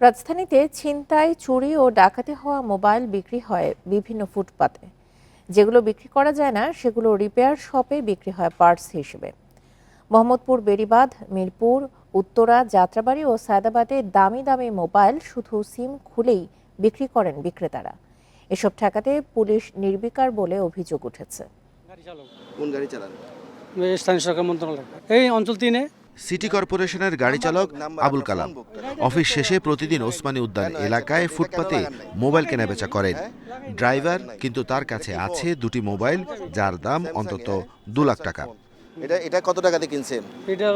রাজধানীতে ছিনতাই চুরি ও ডাকাতি হওয়া মোবাইল বিক্রি হয় বিভিন্ন ফুটপাতে। যেগুলো বিক্রি করা যায় না সেগুলো রিপেয়ার শপে বিক্রি হয় পার্টস হিসেবে। মোহাম্মদপুর বেড়িবাঁধ মিরপুর উত্তরা যাত্রাবাড়ি ও সায়দাবাদে দামি দামি মোবাইল শুধু সিম খুলেই বিক্রি করেন বিক্রেতারা। এসব ঠেকাতে পুলিশ নির্বিকার বলে অভিযোগ উঠেছে। কোন গাড়ি চালান? স্থানীয় সরকার মন্ত্রণালয়। এই অঞ্চল তিনে সিটি কর্পোরেশনের গাড়ি চালক আবুল কালাম। অফিস শেষে প্রতিদিন ওসমানী উদ্যান এলাকায় ফুটপাতে মোবাইল কেনাবেচা করেন। হ্যাঁ? ড্রাইভার কিন্তু তার কাছে আছে দুটি মোবাইল যার দাম অন্তত দু লাখ টাকা। এটা এটা কত টাকাতে কিনছেন? এটা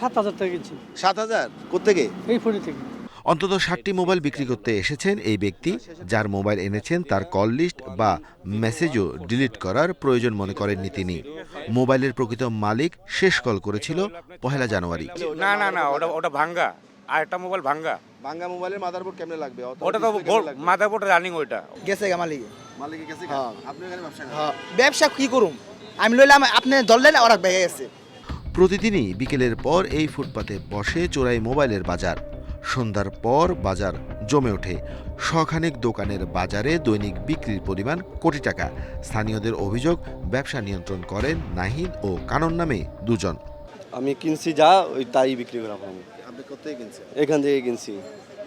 সাত হাজার টাকা কিনছি। সাত হাজার? কোথেকে এই ফোনে থেকে। অন্তত ষাটটি মোবাইল বিক্রি করতে এসেছেন এই ব্যক্তি যার মোবাইল এনেছেন তার কল লিস্ট বা মেসেজও ডিলিট করার প্রয়োজন মনে করেননি তিনি। মোবাইলের প্রকৃত মালিক শেষ কল করেছিল পহেলা জানুয়ারি। না না না ওটা ওটা ভাঙ্গা। আর একটা মোবাইল ভাঙ্গা। ভাঙ্গা মোবাইলের মাদারবোর্ড কেমনে লাগবে? ওটা তো মাদারবোর্ড রানিং ওইটা। গেছে গা মালিকে। মালিকের কাছে হ্যাঁ। আপনি এখানে ব্যবসা করেন? হ্যাঁ। ব্যবসা কি করুম? আমি লইলাম আপনি ধরলেন ওরা বেগে গেছে। প্রতিদিনই বিকেলের পর এই ফুটপাতে বসে চোরাই মোবাইলের বাজার। সন্ধ্যার পর বাজার জমে ওঠে। শখানেক দোকানের বাজারে দৈনিক বিক্রির পরিমাণ কোটি টাকা। স্থানীয়দের অভিযোগ ব্যবসা নিয়ন্ত্রণ করেন নাহিদ ও কানন নামে দুজন। আমি কিনছি যা ওই তাই বিক্রি করা আমি আপনি কোথায় কিনছেন? এখান থেকে কিনছি।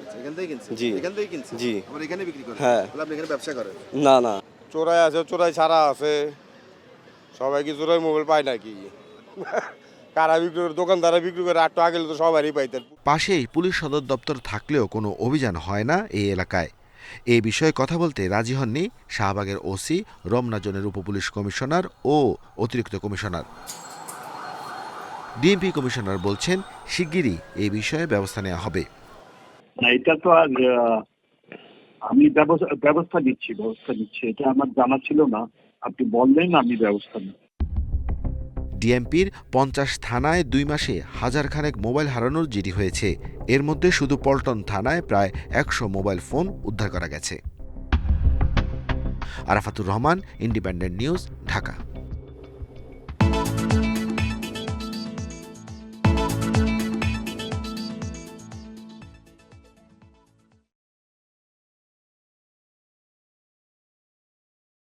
আচ্ছা, এখান থেকে কিনছেন? জি। এখান থেকে কিনছেন? জি। আবার এখানে বিক্রি করেন? হ্যাঁ। তাহলে আপনি এখানে ব্যবসা করেন? না না। চোরাই আছে চোরাই ছাড়া আছে। সবাই কি চোরাই মোবাইল পায় নাকি? কারা বিক্রি করে দোকানদারা বিক্রি করে আটটা আগে তো সবারই পাইতেন। পাশেই পুলিশ সদর দপ্তর থাকলেও কোনো অভিযান হয় না এই এলাকায়। এ বিষয়ে কথা বলতে রাজি হননি শাহবাগের ওসি রমনা জোনের উপপুলিশ কমিশনার ও অতিরিক্ত কমিশনার। ডিএমপি কমিশনার বলছেন শিগগিরই এই বিষয়ে ব্যবস্থা নেওয়া হবে। না এটা তো আর আহ, আমি ব্যবস্থা ব্যবস্থা নিচ্ছি ব্যবস্থা নিচ্ছি এটা আমার জানা ছিল না। আপনি বললেন আমি ব্যবস্থা নিচ্ছি। ডিএমপির পঞ্চাশ থানায় দুই মাসে হাজার খানেক মোবাইল হারানোর জিডি হয়েছে। এর মধ্যে শুধু পল্টন থানায় প্রায় একশো মোবাইল ফোন উদ্ধার করা গেছে। Arafatur Rahman, independent news, Dhaka.